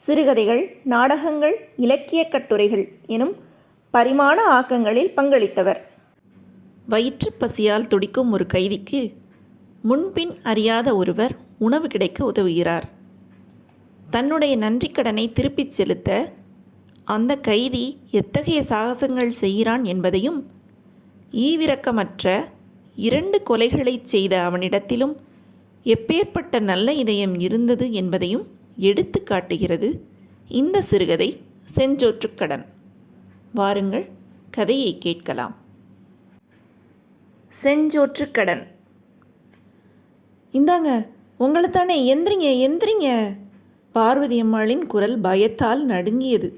சிறுகதைகள் நாடகங்கள் இலக்கியக் கட்டுரைகள் எனும் பரிமாண ஆக்கங்களில் பங்களித்தவர். வயிற்றுப் பசியால் துடிக்கும் ஒரு கைதிக்கு முன்பின் அறியாத ஒருவர் உணவு கிடைக்க உதவுகிறார். தன்னுடைய நன்றிக்கடனை திருப்பிச் செலுத்த அந்த கைதி எத்தகைய சாகசங்கள் செய்கிறான் என்பதையும் ஈவிரக்கமற்ற இரண்டு கொலைகளைச் செய்த அவனிடத்திலும் எப்பேற்பட்ட நல்ல இதயம் இருந்தது என்பதையும் எடுத்து காட்டுகிறது. இந்த சிறுகதை செஞ்சோற்றுக்கடன் வாருங்கள் கதையை கேட்கலாம். செஞ்சோற்றுக்கடன் இந்தாங்க உங்களை தானே எந்திரிங்க எந்திரிங்க. பார்வதி அம்மாளின் குரல் பயத்தால் நடுங்கியது.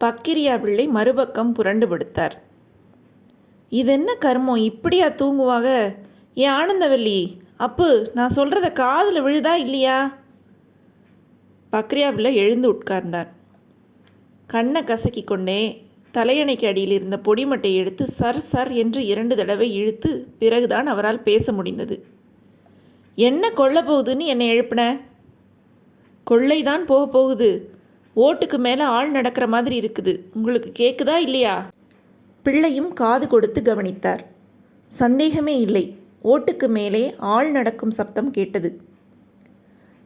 பக்கிரியா பிள்ளை மறுபக்கம் புரண்டு படுத்தார். இதென்ன கர்மம்? இப்படியா தூங்குவாங்க ஏன் ஆனந்தவல்லி அப்பு நான் சொல்கிறத காதில் விழுதா இல்லையா? பக்ரியாவில் எழுந்து உட்கார்ந்தார். கண்ணை கசக்கி கொண்டே தலையணைக்கு அடியில் இருந்த பொடிமட்டை எடுத்து சர் சர் என்று இரண்டு தடவை இழுத்து பிறகுதான் அவரால் பேச முடிந்தது. என்ன கொல்ல போகுதுன்னு என்னை எழுப்பின? கொள்ளை தான் போக போகுது. ஓட்டுக்கு மேலே ஆள் நடக்கிற மாதிரி இருக்குது. உங்களுக்கு கேட்குதா இல்லையா? பிள்ளையும் காது கொடுத்து கவனித்தார். சந்தேகமே இல்லை. ஓட்டுக்கு மேலே ஆள் நடக்கும் சப்தம் கேட்டது.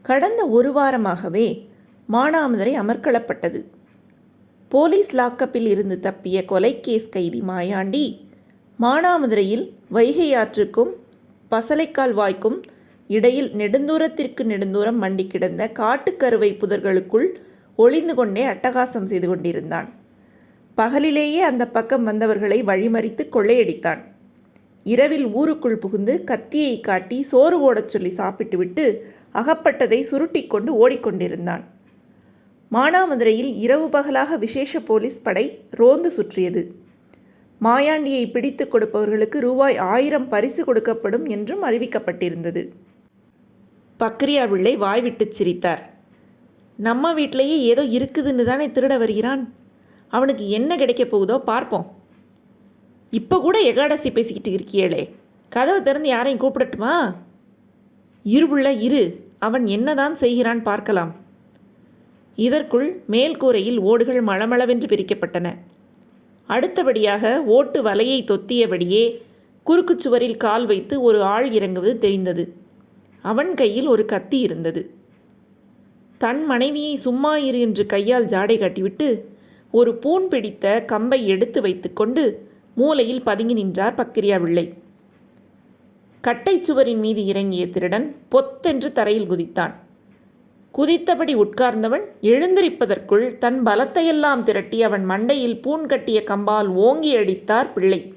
கடந்த ஒரு வாரமாகவே மானாமதுரை அமர்க்களப்பட்டது. போலீஸ் லாக்கப்பில் இருந்து தப்பிய கொலைக்கேஸ் கைதி மாயாண்டி மானாமதுரையில் வைகை ஆற்றுக்கும் பசலைக்கால் வாய்க்கும் இடையில் நெடுந்தூரத்திற்கு நெடுந்தூரம் மண்டி கிடந்த காட்டுக்கருவை புதர்களுக்குள் ஒளிந்து கொண்டே அட்டகாசம் செய்து கொண்டிருந்தான். பகலிலேயே அந்த பக்கம் வந்தவர்களை வழிமறித்து கொள்ளையடித்தான். இரவில் ஊருக்குள் புகுந்து கத்தியை காட்டி சோறு ஓடச் சொல்லி சாப்பிட்டுவிட்டு அகப்பட்டதை சுருட்டிக்கொண்டு ஓடிக்கொண்டிருந்தான். மானாமதுரையில் இரவு பகலாக விசேஷ போலீஸ் படை ரோந்து சுற்றியது. மாயாண்டியை பிடித்து கொடுப்பவர்களுக்கு ரூபாய் ஆயிரம் பரிசு கொடுக்கப்படும் என்றும் அறிவிக்கப்பட்டிருந்தது. பக்ரியா பிள்ளை வாய்விட்டு சிரித்தார். நம்ம வீட்டிலேயே ஏதோ இருக்குதுன்னு தானே திருட வருகிறான். அவனுக்கு என்ன கிடைக்க போகுதோ பார்ப்போம். இப்போ கூட எகாடசி பேசிக்கிட்டு இருக்கியேளே. கதவை திறந்து யாரையும் கூப்பிடட்டுமா? இருபுள்ள இரு. அவன் என்னதான் செய்கிறான் பார்க்கலாம். இதற்குள் மேல்கூரையில் ஓடுகள் மளமளவென்று பிரிக்கப்பட்டன. அடுத்தபடியாக ஓட்டு வலையை தொத்தியபடியே குறுக்குச் சுவரில் கால் வைத்து ஒரு ஆள் இறங்குவது தெரிந்தது. அவன் கையில் ஒரு கத்தி இருந்தது. தன் மனைவியை சும்மா இரு என்று கையால் ஜாடை காட்டிவிட்டு ஒரு பூண் பிடித்த கம்பை எடுத்து வைத்துக்கொண்டு மூலையில் பதுங்கி நின்றார் பக்கிரியா பிள்ளை கட்டை சுவரின் மீது இறங்கிய திருடன் பொத்தென்று தரையில் குதித்தான். குதித்தபடி உட்கார்ந்தவன் எழுந்திருப்பதற்குள் தன் பலத்தையெல்லாம் திரட்டி அவன் மண்டையில் பூன் கட்டிய கம்பால் ஓங்கி அடித்தார் பிள்ளை.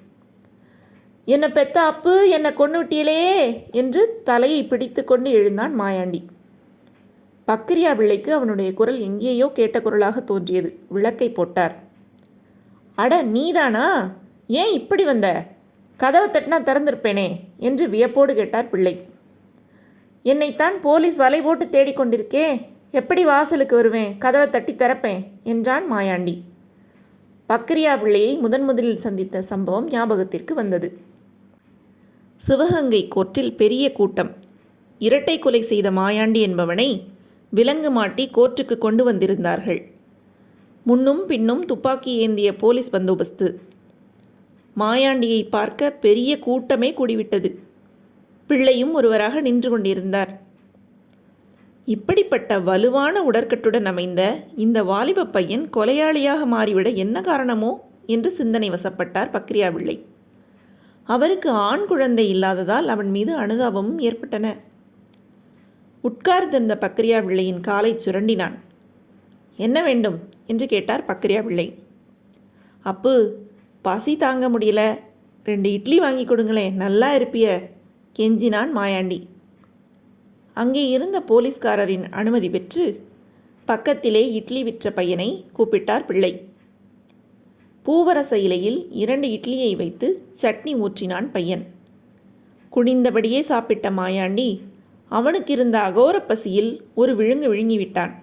என்ன பெத்த அப்பு என்னை கொண்டு விட்டியலே என்று தலையை பிடித்து கொண்டு எழுந்தான் மாயாண்டி. பக்ரியா பிள்ளைக்கு அவனுடைய குரல் எங்கேயோ கேட்ட குரலாக தோன்றியது. விளக்கை போட்டார். அட நீதானா? ஏன் இப்படி வந்த? கதவை தட்டினா திறந்திருப்பேனே என்று வியப்போடு கேட்டார் பிள்ளை. என்னைத்தான் போலீஸ் வலை போட்டு தேடிக்கொண்டிருக்கே எப்படி வாசலுக்கு வருவேன் கதவை தட்டி திறப்பேன்? என்றான் மாயாண்டி. பக்ரியா பிள்ளையை முதன் முதலில் சந்தித்த சம்பவம் ஞாபகத்திற்கு வந்தது. சிவகங்கை கோர்ட்டில் பெரிய கூட்டம். இரட்டை கொலை செய்த மாயாண்டி என்பவனை விலங்கு மாட்டி கோர்ட்டுக்கு கொண்டு வந்திருந்தார்கள். முன்னும் பின்னும் துப்பாக்கி ஏந்திய போலீஸ் பந்தோபஸ்து மாயாண்டியை பார்க்க பெரிய கூட்டமே கூடிவிட்டது. பிள்ளையும் ஒருவராக நின்று கொண்டிருந்தார். இப்படிப்பட்ட வலுவான உடற்கட்டுடன் அமைந்த இந்த வாலிப பையன் கொலையாளியாக மாறிவிட என்ன காரணமோ என்று சிந்தனை வசப்பட்டார் பக்ரியா பிள்ளை அவருக்கு ஆண் குழந்தை இல்லாததால் அவன் மீது அனுதாபமும் ஏற்பட்டன. உட்கார்ந்திருந்த பக்ரியா பிள்ளையின் காலை சுரண்டினான். என்ன வேண்டும்? என்று கேட்டார் பக்ரியா பிள்ளை அப்பு பசி தாங்க முடியல. ரெண்டு இட்லி வாங்கி கொடுங்களேன் நல்லா இருப்பிய. கெஞ்சினான் மாயாண்டி. அங்கே இருந்த போலீஸ்காரரின் அனுமதி பெற்று பக்கத்திலே இட்லி விற்ற பையனை கூப்பிட்டார் பிள்ளை. பூவரச இலையில் இரண்டு இட்லியை வைத்து சட்னி ஊற்றினான் பையன். குனிந்தபடியே சாப்பிட்ட மாயாண்டி அவனுக்கு இருந்த அகோர பசியில் ஒரு விழுங்கு விழுங்கிவிட்டான்.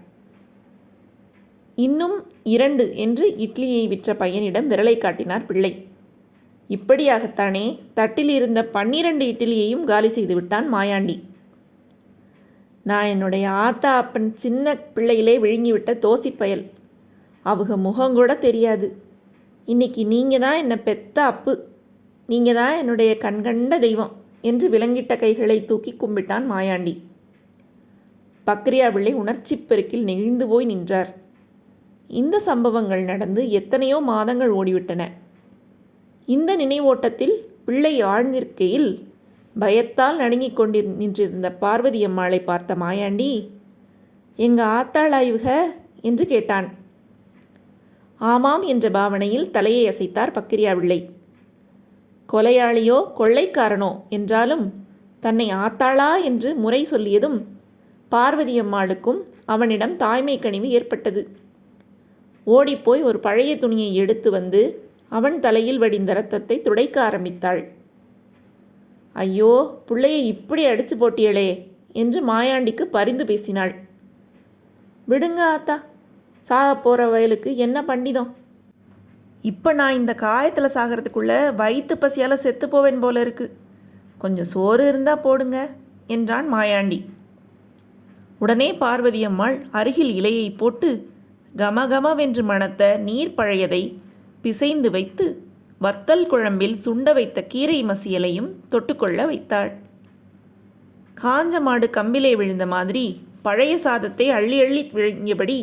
இன்னும் இரண்டு என்று இட்லியை விற்ற பையனிடம் விரலை காட்டினார் பிள்ளை. இப்படியாகத்தானே தட்டில் இருந்த பன்னிரண்டு இட்லியையும் காலி செய்து விட்டான் மாயாண்டி. நான் என்னுடைய ஆத்தா அப்பன் சின்ன பிள்ளையிலே விழுங்கிவிட்ட தோசிப்பயல் அவங்க முகங்கூட தெரியாது. இன்னைக்கு நீங்கள் தான் என்னை பெத்த அப்பு. நீங்கள் தான் என்னுடைய கண்கண்ட தெய்வம் என்று விலங்கிட்ட கைகளை தூக்கி கும்பிட்டான் மாயாண்டி. பக்ரியா பிள்ளை உணர்ச்சிப் பெருக்கில் நெகிழ்ந்து போய் நின்றார். இந்த சம்பவங்கள் நடந்து எத்தனையோ மாதங்கள் ஓடிவிட்டன. இந்த நினைவோட்டத்தில் பிள்ளை ஆழ்ந்திருக்கையில் பயத்தால் நடுங்கிக் கொண்டு நின்றிருந்த பார்வதி அம்மாளை பார்த்த மாயாண்டி எங்க ஆத்தாள் ஆய்வுக? என்று கேட்டான். ஆமாம் என்ற பாவனையில் தலையை அசைத்தார் பக்கிரியா பிள்ளை கொலையாளியோ கொள்ளைக்காரனோ என்றாலும் தன்னை ஆத்தாளா என்று முறை சொல்லியதும் பார்வதி அம்மாளுக்கும் அவனிடம் தாய்மை கனிவு ஏற்பட்டது. ஓடிப்போய் ஒரு பழைய துணியை எடுத்து வந்து அவன் தலையில் வடிந்த ரத்தத்தை துடைக்க ஆரம்பித்தாள். ஐயோ பிள்ளையை இப்படி அடிச்சு போட்டியளே என்று மாயாண்டிக்கு பரிந்து பேசினாள். விடுங்க ஆத்தா. சாக போகிற வயலுக்கு என்ன பண்டிதம்? இப்போ நான் இந்த காயத்தில் சாகிறதுக்குள்ள வயிற்று பசியால் செத்து போவேன் போல இருக்கு. கொஞ்சம் சோறு இருந்தால் போடுங்க என்றான் மாயாண்டி. உடனே பார்வதி அம்மாள் அருகில் இலையை போட்டு கமகமவென்று மணத்த நீர் பழையதை பிசைந்து வைத்து வத்தல் குழம்பில் சுண்ட வைத்த கீரை மசியலையும் தொட்டுக்கொள்ள வைத்தாள். காஞ்ச மாடு கம்பிலே விழுந்த மாதிரி பழைய சாதத்தை அள்ளி அள்ளி விழுங்கியபடி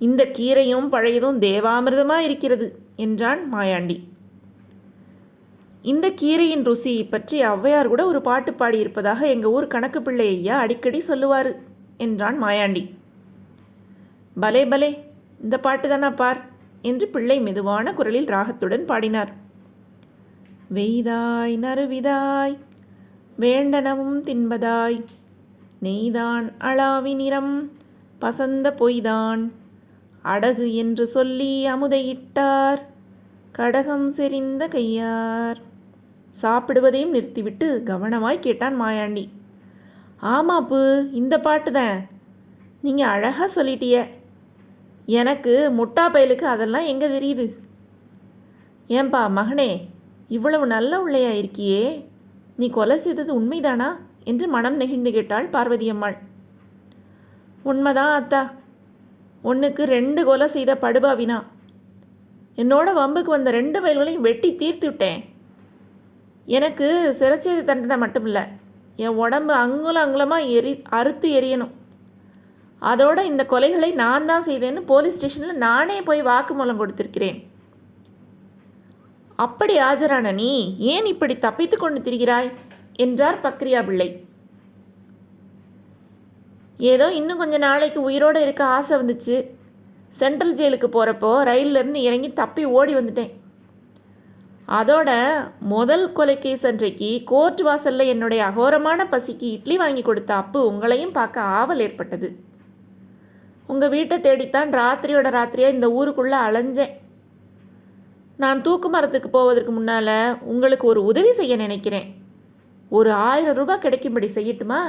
இந்த கீரையும் பழையதும் தேவாமிர்தமாக இருக்கிறது என்றான் மாயாண்டி. இந்த கீரையின் ருசியை பற்றி ஔவையார் கூட ஒரு பாட்டு பாடியிருப்பதாக எங்கள் ஊர் கணக்கு பிள்ளை ஐயா அடிக்கடி சொல்லுவார் என்றான் மாயாண்டி. பலே பலே இந்த பாட்டு தானா பார்? என்று பிள்ளை மெதுவான குரலில் ராகத்துடன் பாடினார். வெய்தாய் நறுவிதாய் வேண்டனவும் தின்பதாய் நெய்தான் அளாவி நிறம் பசந்த பொய்தான் அடகு என்று சொல்லி அமுதையிட்டார் கடகம் செறிந்த கையார். சாப்பிடுவதையும் நிறுத்திவிட்டு கவனமாய் கேட்டான் மாயாண்டி. ஆமாப்பு இந்த பாட்டு தான் நீங்கள் அழகாக சொல்லிட்டிய. எனக்கு முட்டா பயலுக்கு அதெல்லாம் எங்கே தெரியுது? ஏன்பா மகனே இவ்வளவு நல்ல உள்ளையா இருக்கியே? நீ கொலை செய்தது உண்மைதானா? என்று மனம் நெகிழ்ந்து கேட்டாள் பார்வதி அம்மாள் உண்மைதான் அத்தா. ஒன்றுக்கு ரெண்டு கொலை செய்த படுபாவினா. என்னோட வம்புக்கு வந்த ரெண்டு வயல்களையும் வெட்டி தீர்த்து விட்டேன் எனக்கு சிறைச்சேத தண்டனை மட்டும் இல்லை என் உடம்பு அங்குலம் அங்குலமாக எரி அறுத்து எரியணும். அதோட இந்த கொலைகளை நான் தான் செய்தேன்னு போலீஸ் ஸ்டேஷனில் நானே போய் வாக்குமூலம் கொடுத்திருக்கிறேன். அப்படி ஆஜரான நீ ஏன் இப்படி தப்பித்து கொண்டு திரிகிறாய்? என்றார் பக்ரியா பிள்ளை. ஏதோ இன்னும் கொஞ்ச நாளைக்கு உயிரோடு இருக்க ஆசை வந்துச்சு. சென்ட்ரல் ஜெயிலுக்கு போகிறப்போ ரயிலிருந்து இறங்கி தப்பி ஓடி வந்துட்டேன். அதோட முதல் கொலை கேஸ் அன்றைக்கு கோர்ட் வாசலில் என்னுடைய அகோரமான பசிக்கு இட்லி வாங்கி கொடுத்த அப்பு உங்களையும் பார்க்க ஆவல் ஏற்பட்டது. உங்கள் வீட்டை தேடித்தான் ராத்திரியோட ராத்திரியாக இந்த ஊருக்குள்ளே அலைஞ்சேன். நான் தூக்கு மரத்துக்கு போவதற்கு முன்னால் உங்களுக்கு ஒரு உதவி செய்ய நினைக்கிறேன். ஒரு ஆயிரம் ரூபாய் கிடைக்கும்படி செய்யட்டுமா?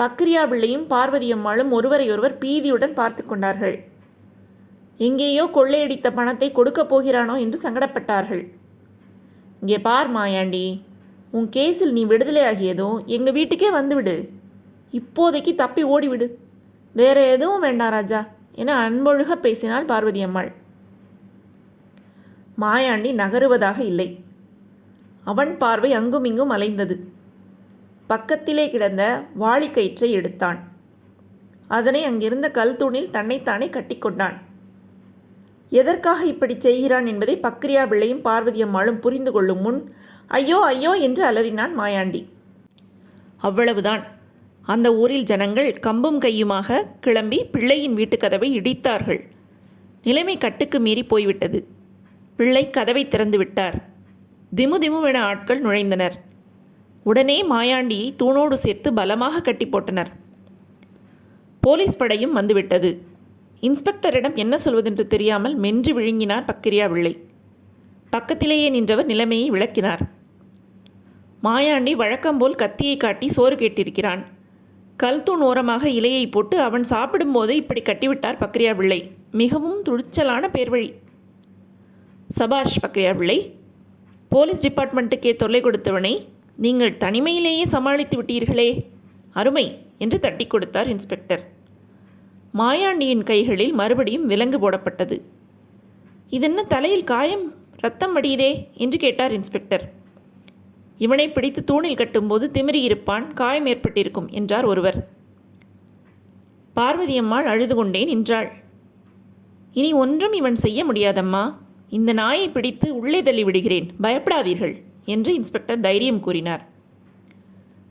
பக்ரியா பிள்ளையும் பார்வதி அம்மாளும் ஒருவரையொருவர் பீதியுடன் பார்த்து கொண்டார்கள். எங்கேயோ கொள்ளையடித்த பணத்தை கொடுக்கப் போகிறானோ என்று சங்கடப்பட்டார்கள். இங்கே பார் மாயாண்டி உன் கேஸில் நீ விடுதலை ஆகியதும் எங்கள் வீட்டுக்கே வந்துவிடு. இப்போதைக்கு தப்பி ஓடிவிடு. வேறு எதுவும் வேண்டாம் ராஜா என அன்பொழுக பேசினாள் பார்வதி அம்மாள். மாயாண்டி நகருவதாக இல்லை. அவன் பார்வை அங்குமிங்கும் அலைந்தது. பக்கத்திலே கிடந்த வாளிக்கயிற்றை எடுத்தான். அதனை அங்கிருந்த கல் தூணில் தன்னைத்தானே கட்டிக்கொண்டான் எதற்காக இப்படி செய்கிறான் என்பதை பக்ரியா பிள்ளையும் பார்வதி அம்மாளும் புரிந்து கொள்ளும் முன் ஐயோ ஐயோ என்று அலறினான் மாயாண்டி. அவ்வளவுதான் அந்த ஊரில் ஜனங்கள் கம்பும் கையுமாக கிளம்பி பிள்ளையின் வீட்டுக் கதவை இடித்தார்கள். நிலைமை கட்டுக்கு மீறி போய்விட்டது. பிள்ளை கதவை திறந்து விட்டார். திமு திமுவென ஆட்கள் நுழைந்தனர். உடனே மாயாண்டியை தூணோடு சேர்த்து பலமாக கட்டி போட்டனர் போலீஸ் படையும் வந்துவிட்டது. இன்ஸ்பெக்டரிடம் என்ன சொல்வதென்று தெரியாமல் மென்று விழுங்கினார் பக்கிரியா பிள்ளை பக்கத்திலேயே நின்றவர் நிலைமையை விளக்கினார். மாயாண்டி வழக்கம்போல் கத்தியை காட்டி சோறு கேட்டிருக்கிறான். கல்தூண் ஓரமாக இலையை போட்டு அவன் சாப்பிடும்போது இப்படி கட்டிவிட்டார் பக்ரியா பிள்ளை மிகவும் துணிச்சலான பேர்வழி. சபாஷ் பக்ரியா பிள்ளை போலீஸ் டிபார்ட்மெண்ட்டுக்கே தொல்லை கொடுத்தவனை நீங்கள் தனிமையிலேயே சமாளித்து விட்டீர்களே. அருமை என்று தட்டி கொடுத்தார் இன்ஸ்பெக்டர். மாயாண்டியின் கைகளில் மறுபடியும் விலங்கு போடப்பட்டது. இதென்ன தலையில் காயம் ரத்தம் வடியுதே? என்று கேட்டார் இன்ஸ்பெக்டர். இவனை பிடித்து தூணில் கட்டும்போது திமிரி இருப்பான் காயம் ஏற்பட்டிருக்கும் என்றார் ஒருவர். பார்வதி அம்மாள் அழுது கொண்டே நின்றாள். இனி ஒன்றும் இவன் செய்ய முடியாதம்மா. இந்த நாயை பிடித்து உள்ளே தள்ளி விடுகிறேன் பயப்படாதீர்கள் என்று இன்ஸ்பெக்டர் தைரியம் கூறினார்.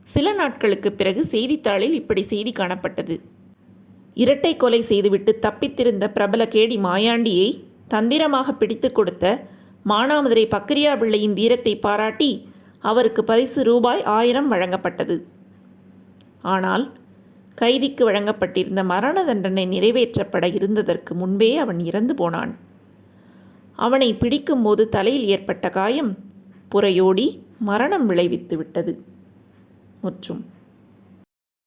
சில நாட்களுக்கு பிறகு செய்தித்தாளில் இப்படி செய்தி காணப்பட்டது. இரட்டை கொலை செய்துவிட்டு தப்பித்திருந்த பிரபல கேடி மாயாண்டியை தந்திரமாக பிடித்து கொடுத்த மானாமதுரை பக்ரியா பிள்ளையின் வீரத்தை பாராட்டி அவருக்கு பரிசு ரூபாய் ஆயிரம் வழங்கப்பட்டது. ஆனால் கைதிக்கு வழங்கப்பட்டிருந்த மரண தண்டனை நிறைவேற்றப்பட இருந்ததற்கு முன்பே அவன் இறந்து போனான். அவனை பிடிக்கும்போது தலையில் ஏற்பட்ட காயம் புறையோடி மரணம் விளைவித்து விட்டது. முற்றும்